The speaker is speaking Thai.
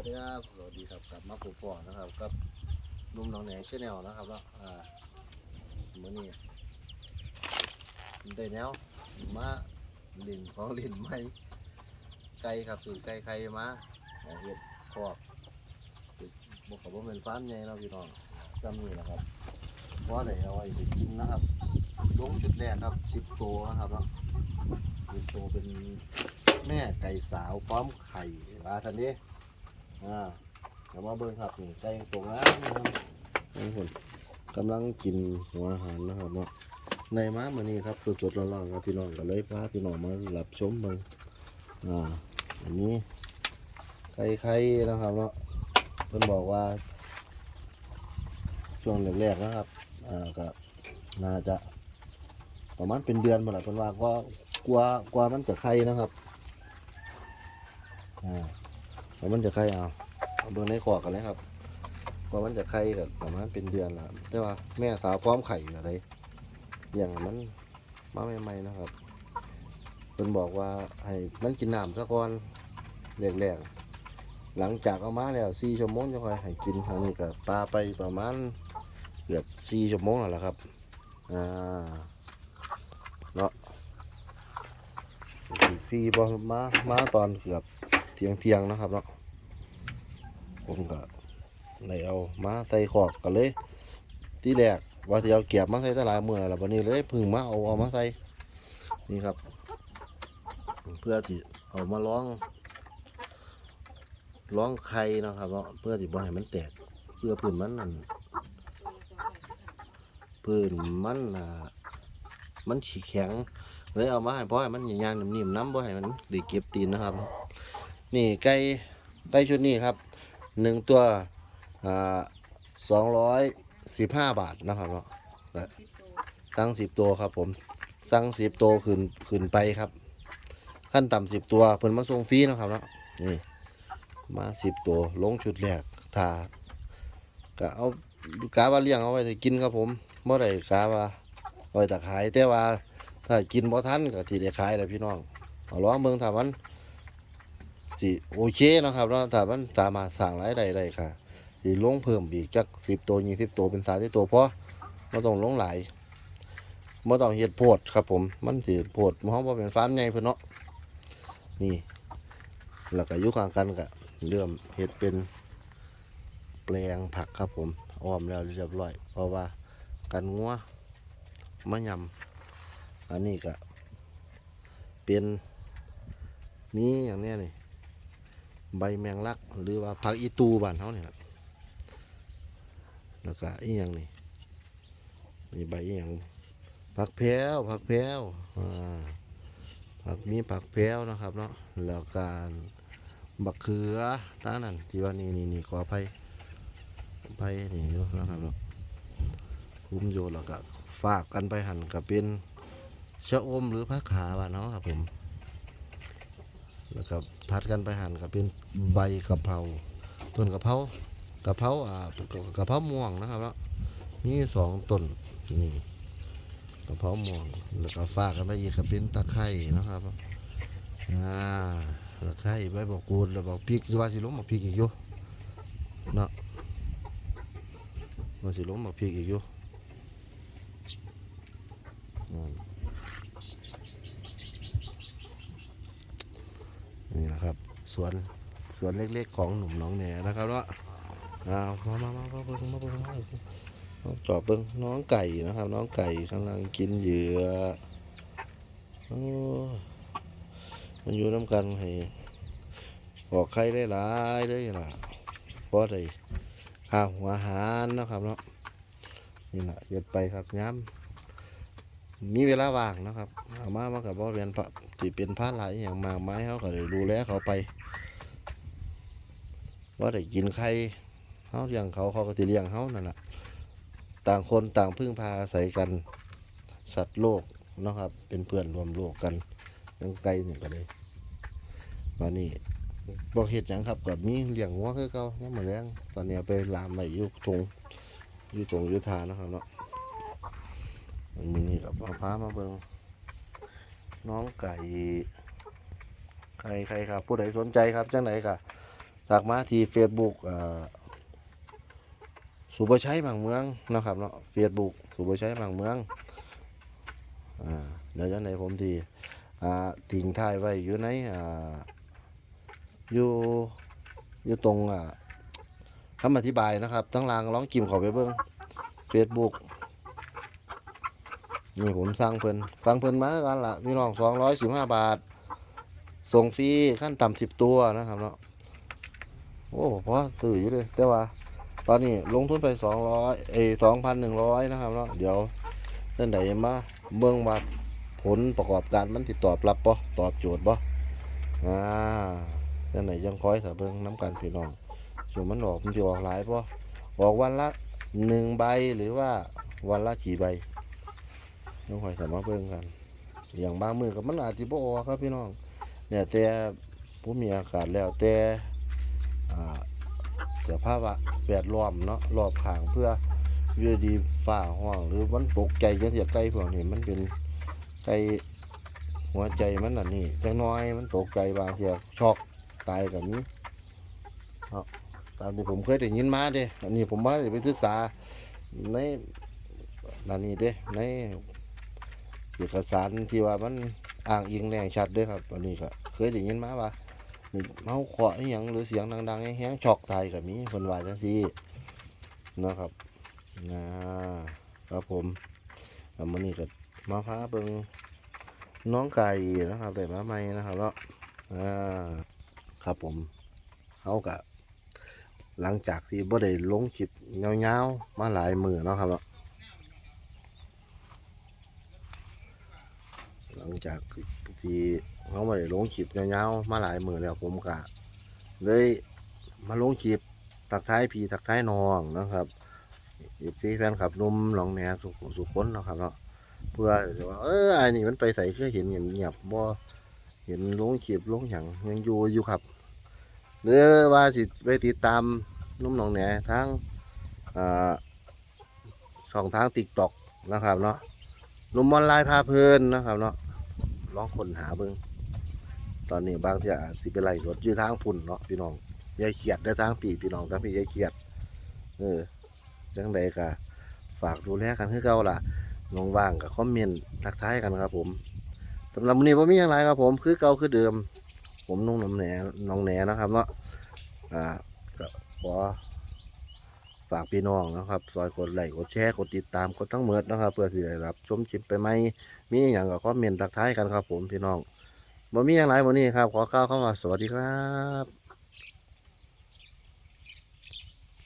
วัสดีครับ สวัสดีครับกลับมาผูกพ่อนะครับกับนุ่มน้องแหนชแนลนะครับแล้วอ่ามื่อนี้ได้แนวมาลินของลินไม่ไก่ครับสูตรไก่ไข่มาเห็ดพอกบวกกับว่าเป็นฟ้านใหญ่เนาพี่น้องจำนี่นะครับเพราะได้เอาไว้ไปกินนะครับลงชุดแรกครับสิบตัวนะครับแล้วสิบตัวเป็นแม่ไก่สาวพร้อมไข่ลาทันนี้ อ่าเดี๋ยวมาเบิ่งครับนี่ไก่ตรงนั้นนะครับนี่คนกำลังกินหัวอาหารนะครับเนาะในม้ามือนี้ครับสดๆร้อนๆครับพี่น้องก็เลยพาพี่น้องมารับชมเบิ่งอ่าอันนี้ไก่ไข่นะครับเนาะเพิ่นบอกว่า ช่วงแรกๆนะครับอ่าก็น่าจะ ประมาณเป็นเดือนหมดแหละเพิ่นว่าก็กลัวกลัวมันจะไข่นะครับอ่า แล้วมันจะไข่เอาเอาเบิ่งในขอกันเลยครับว่ามันจะไข่กับประมาณเป็นเดือนแล้วแต่ว่าแม่สาวพร้อมไข่อะไรอย่างมันมาใหม่ๆนะครับเพิ่นบอกว่าให้มันกินน้ำซะก่อนแรกๆหลังจากเอามาแล้วสี่ชั่วโมงจะค่อยให้กินอันนี้ก็ปลาไปประมาณเกือบสี่ชั่วโมงแล้วล่ะครับอ่าเนาะสี่พอมามาตอนเกือบ ทียงเทียงๆนะครับเนาะผมก็เลยเอามาใส่ขอบกันเลย ที่แรกว่าจะเอาเกียบมาใส่ตลาดเมื่อแล้ววันนี้เลยพึ่งมาเอาเอามาใส่นี่ครับ เพื่อที่เอามาล้องล้องไข่นะครับเนาะเพื่อที่บ่ให้มันแตก เพื่อพื้นมันนั่นพื้นมันอ่ามันฉีแข็งเลยเอามาให้เพราะให้มันยางๆนิ่มๆน้ำบ่ให้มันไดีเก็บตีนนะครับ นี่ไก่ไก่ชุดนี้ครับหนึ่งตัวสองร้อยสิบห้าบาทนะครับเนาะและสั่งสิบตัวครับผมสั่งสิบตัวขึ้นขึ้นไปครับ ขั้นต่ำสิบตัวเพิ่นมาส่งฟรีนะครับเนาะนี่มาสิบตัวลงชุดแรกทาก็เอากาว่าเลี้ยงเอาไว้จะกินครับผมเมื่อไรกาว่าเอาไว้ตะขายแต่ว่าถ้ากินบ่ทันก็ที่ได้ขายแหละพี่น้องเอาล้องเบิ่งถ้ามัน สิโอเคนะครับเนาะถ้ามันสามารถสร้างรายได้ได้ค่ะสิลงเพิ่มอีกจากสิบตัวยี่สิบตัวเป็นสามสิบตัวเพราะไม่ต้องลงหลายไม่ต้องเฮ็ดโพดครับผมมันสิโพดมันเพราเป็นฟาร์มใหญ่เพิ่อนเนาะนี่แล้วก็ยู่ข้างกันก็เริ่มเฮ็ดเป็นแปลงผักครับผมอ้อมแล้วเรียบร้อย เพราะว่ากันงัวมะยำอันนี้ก็เป็นมีอย่างนี้นี่ ใบแมงลัก หรือว่าผักอีตูบ้านเขาเนี่ยครับแล้วก็อีหยังนี่มีใบอีหยังผักแพรวผักแพรวอ่าผักมีผักแพรวนะครับเนาะแล้วการบักเขือตานั่นที่ว่านี่นี่นี่ขออภัยอภัยนี่อยู่นะครับเนาะคุ้มโยแล้วก็ฝากกันไปหั่นกับเป็นชะอมหรือผักขาบ้านเนาะครับผม แล้วก็ทัดกันไปหั่นก็เป็นใบกะเพราต้นกะเพรากะเพราอ่ากะเพราม่วงนะครับแล้วมีสองต้นนี่กะเพราม่วงแล้วก็ฝากกันไปอีกก็เป็นตะไคร้นะครับอ่าตะไคร้ใบบอกกูดแล้วบอกพริกว่าสิล้มบอกพริกอีกอยู่เนาะว่าสิล้มบอกพริกอีกอยู่นั่น นี่นะครับ สวนสวนเล็กๆของหนุ่มน้องแหน่นะครับว่าอ้าวมามามามาเบิ้งมาเบิ้งมาเบิ้งจอบเบิ้งน้องไก่นะครับ น้องไก่กำลังกินเหยื่อโอ้มันอยู่น้ำกันให้ออกไข่ได้หลายเลยล่ะเพราะได้ข้าวหัวหารนะครับเนาะนี่แหละเย็ดไปครับย้ำมีเวลาว่างนะครับเอามามากับบ่เรียนพระ สิเป็นพระหลายอย่างมากมายเขาก็เลยดูแลเขาไปว่าได้กินใครเขาเลี้ยงเขาเขาก็จะเลี้ยงเขานั่นแหละต่างคนต่างพึ่งพาอาศัยกันสัตว์โลกนะครับ เป็นเพื่อนรวมโลกกันยังไกลนี่งก็เลยวันนี้บอกเหตุอย่างครับกับมีเลี้ยงวัวคือเก่าเนี่ยมาแรงตอนนี้ไปลามไปอยู่ตรงอยู่ตรงยุทธานะครับเนาะมันมีนี่กับมาพามาเบิ่ง น้องไก่ไก่ไก่ครับ ผู้ใดสนใจครับจังไหนกะทักมาที่ Facebook อ่าสุภชัยบางเมืองนะครับเนาะ Facebook สุภชัยบางเมืองอ่าเดี๋ยวจังไดผมทีอ่าทิ้งท้ายไว้อยู่ในอ่าอยู่อยู่ตรงอ่าคำอธิบายนะครับทั้งลางร้องกิมขอไปเบิ่ง Facebook นี่ผมสั่งเพิ่นฟังเพิ่นมากันละพี่น้องสองร้อยสิบห้าบาท ส่งฟรีขั้นต่ำสิบตัวนะครับเนาะโอ้พอซื้ออยู่เลย แต่ว่า ตอนนี้ลงทุนไปสองร้อยเอสองพันหนึ่งร้อยนะครับเนาะเดี๋ยวเส้นไหนมาเบิ่งว่าผลประกอบการมันติดตอบรับบ่ตอบโจทย์บ่อ่าเส้นไหนยังคอยถ้าเบิ่งน้ำกันพี่น้องส่วนมันออกมันจะออกหลายบ่ออกวันละหนึ่งใบหรือว่าวันละกี่ใบ ต้องคอยสามารถเบิ่งกันอย่างบางมือกับมันอาจจะบ่ออกครับพี่น้องเนี่ยแต่ผู้มีอากาศแล้วแต่เสื้อผ้าว่าแวดล้อมเนาะรอบข้างเพื่ออยู่ดีฟ้าห้อง หรือมันตกใจจังเสียไก่พวกนี้มันเป็นไก่หัวใจมันอันนี้จังน้อยมันตกใจบางทีช็อกตายกับนี้ตามที่ผมเคยได้ยินมาเด้อันนี้ผมว่าได้ไปศึกษาในนั่นนี่เด้ใน เอกสารที่ว่ามันอ้างอิงแรงชัดด้อครับอันนี้ก็เคยได้ยินมาว่าเมาเคาะอหยังหรือเสียงดังๆแห้งช็อกตายกับมีเพิ่นว่าจังซี่นะครับนะครับผมแล้วมื้อนี้ก็มาพาเบิงน้องไก่นะครับได้มาใหม่นะครับเนาะอ่าครับผมเฮาก็หลังจากที่บ่ได้ลงคลิปยาวๆมาหลายมือเนาะครับเนาะ หลังจากที่เขาม่ได้ลงคลิปยาวๆมาหลายมือแล้วผมก็เลยมาลงคลิปทักท้ายพี่ทักท้ายน้องนะครับอีซีแฟนคลับนุ่มหลองแหนสุขสุขคนนะครับเนาะเพื่อจะว่าเออไอ้นี่มันไปใส่เพื่อเห็นเงียบเงียบๆบ่เห็นลงคลิปลงอย่างยังอยู่อยู่ครับหรือว่าสิไปติดตามนุ่มหนองแหนทั้งอ่าช่องทางติ๊กต็อกนะครับเนาะนุ่มออนไลน์พาเพลินนะครับเนาะ ลองค้นหาเบิ่งตอนนี้บางทีอาจสิเป็นไรสดอยู่ทางพุ่นเนาะพี่น้องยายเขียดได้ทางปีพี่น้องทางพี่ยายเขียด เออจังใดก็ฝากดูแลกันคือเก่าล่ะลองว่างกับคอมเมนต์ทักทายกันครับผมสำหรับวันนี้ผมมีอย่างไรครับผม คือเก่าคือเดิม ผมนุ่งน้ำแหนน้องแหนนะครับเนาะอ่าก็ขอ ฝากพี่น้องนะครับซอยกดไลค์กดแชร์กดติดตามกดทั้งหมดนะครับ เพื่อที่ได้รับชมชิมไปไหมมีอย่างก็คอมเมนต์ทักทายกันครับ ผมพี่น้องบ่มีอย่างไรวันนี้ครับ ขอข้าวเข้ามาสวัสดีครับ